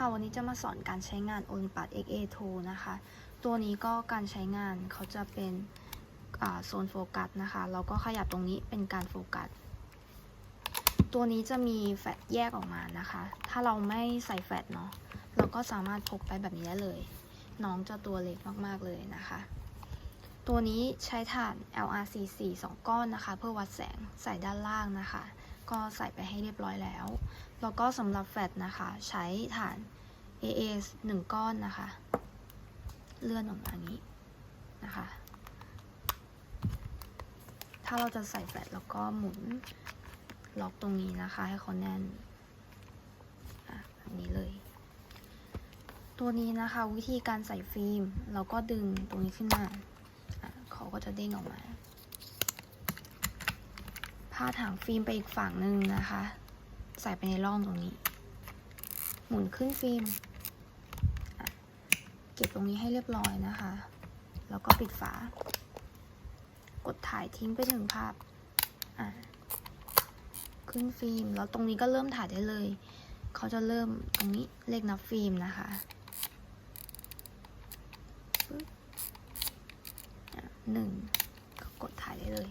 ค่ะวันนี้จะมาสอนการใช้งาน Olympus XA2 นะคะ ตัวนี้ก็การใช้งานเขาจะเป็นโซนโฟกัสนะคะแล้วก็ขยับตรงนี้เป็นการโฟกัส ตัวนี้จะมีแฟลชแยกออกมานะคะ ถ้าเราไม่ใส่แฟลชเนาะ เราก็สามารถพกไปแบบนี้ได้เลย น้องจะตัวเล็กมากๆเลยนะคะ ตัวนี้ใช้ถ่าน LRCC 2ก้อนนะคะ เพื่อวัดแสงใส่ด้านล่างนะคะ ก็ใส่ไปให้เรียบร้อยแล้ว แล้วก็สำหรับแฟลชนะคะ ใช้ถ่าน AA 1ก้อนนะคะ เลื่อนออกมาอย่างนี้นะคะ ถ้าเราจะใส่แฟลชแล้วก็หมุนล็อกตรงนี้นะคะ ให้เขาแน่นอะแบบนี้เลย ตัวนี้นะคะวิธีการใส่ฟิล์มเราก็ดึงตรงนี้ขึ้นมาเขาก็จะเด้งออกมา พาดหางฟิล์มไปอีกฝั่งหนึ่งนะคะ ใส่ไปในร่องตรงนี้ หมุนขึ้นฟิล์มเก็บตรงนี้ให้เรียบร้อยนะคะ แล้วก็ปิดฝา กดถ่ายทิ้งไปถึงภาพอะขึ้นฟิล์ม แล้วตรงนี้ก็เริ่มถ่ายได้เลย เขาจะเริ่มตรงนี้เลขนับฟิล์มนะคะปึ๊บอะหนึ่งก็กดถ่ายได้เลย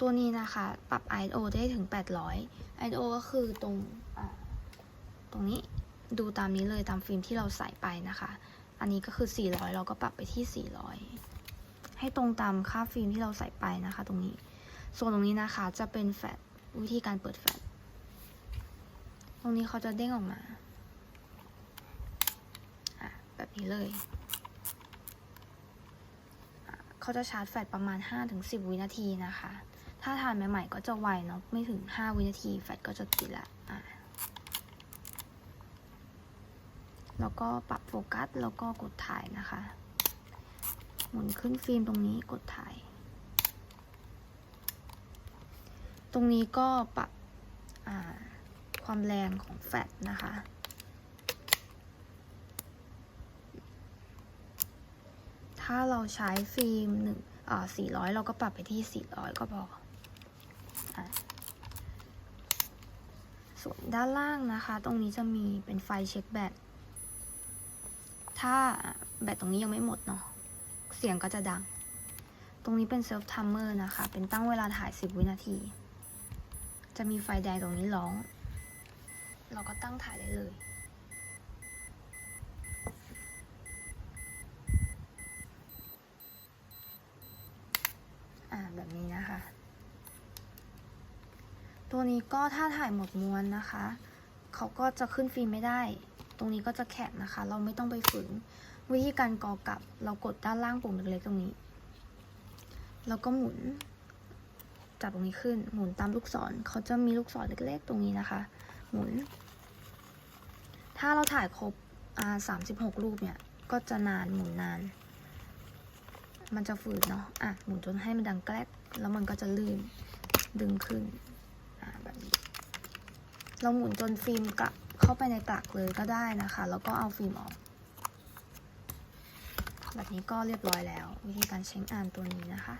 ตัวนี้นะคะ ปรับ ISO ได้ถึง 800 ISO ก็คือตรงตรงนี้ดูตามนี้เลยตามฟิล์มที่เราใส่ไปนะคะ อันนี้ก็คือ 400 เราก็ปรับไปที่ 400 ให้ตรงตามค่าฟิล์มที่เราใส่ไปนะคะ ตรงนี้ ส่วนตรงนี้นะคะจะเป็นแฟลชวิธีการเปิดแฟลชตรงนี้เขาจะเด้งออกมาแบบนี้เลย เขาจะชาร์จแฟลชประมาณ 5-10 วินาทีนะคะ ถ้าทานใหม่ๆก็จะไวเนาะไม่ถึง 5 วินาทีแฟลชก็จะติดละอะแล้วก็ปรับโฟกัสแล้วก็กดถ่ายนะคะ หมุนขึ้นฟิล์มตรงนี้กดถ่าย ตรงนี้ก็ปรับความแรงของแฟลชนะคะ ถ้าเราใช้ฟิล์มหนึ่งอ่า400 เราก็ปรับไปที่ 400 ก็พออส่วนด้านล่างนะคะ ตรงนี้จะมีเป็นไฟเช็คแบต ถ้าแบตตรงนี้ยังไม่หมดเนาะ เสียงก็จะดัง ตรงนี้เป็นเซลฟ์ทัมเมอร์นะคะ เป็นตั้งเวลาถ่าย 10 วินาที จะมีไฟแดงตรงนี้ร้อง เราก็ตั้งถ่ายได้เลย อ่าแบบนี้นะคะ ตัวนี้ก็ถ้าถ่ายหมดม้วนนะคะ เขาก็จะขึ้นฟิล์มไม่ได้ ตรงนี้ก็จะแข็งนะคะ เราไม่ต้องไปฝืน วิธีการกอกลับ เรากดด้านล่างปุ่มเล็กๆตรงนี้ แล้วก็หมุน จับตรงนี้ขึ้น หมุนตามลูกศร เขาจะมีลูกศรเล็กๆ ตรงนี้นะคะ หมุน ถ้าเราถ่ายครบอ่าสามสิบหกรูปเนี่ย ก็จะนานหมุนนาน มันจะฝืดเนาะ อะ หมุนจนให้มันดังแกลกแล้วมันก็จะลื่นดึงขึ้น เราหมุนจนฟิล์มกลับเข้าไปในกลักเลยก็ได้นะคะ แล้วก็เอาฟิล์มออก แบบนี้ก็เรียบร้อยแล้ว วิธีการเช้งานตัวนี้นะคะ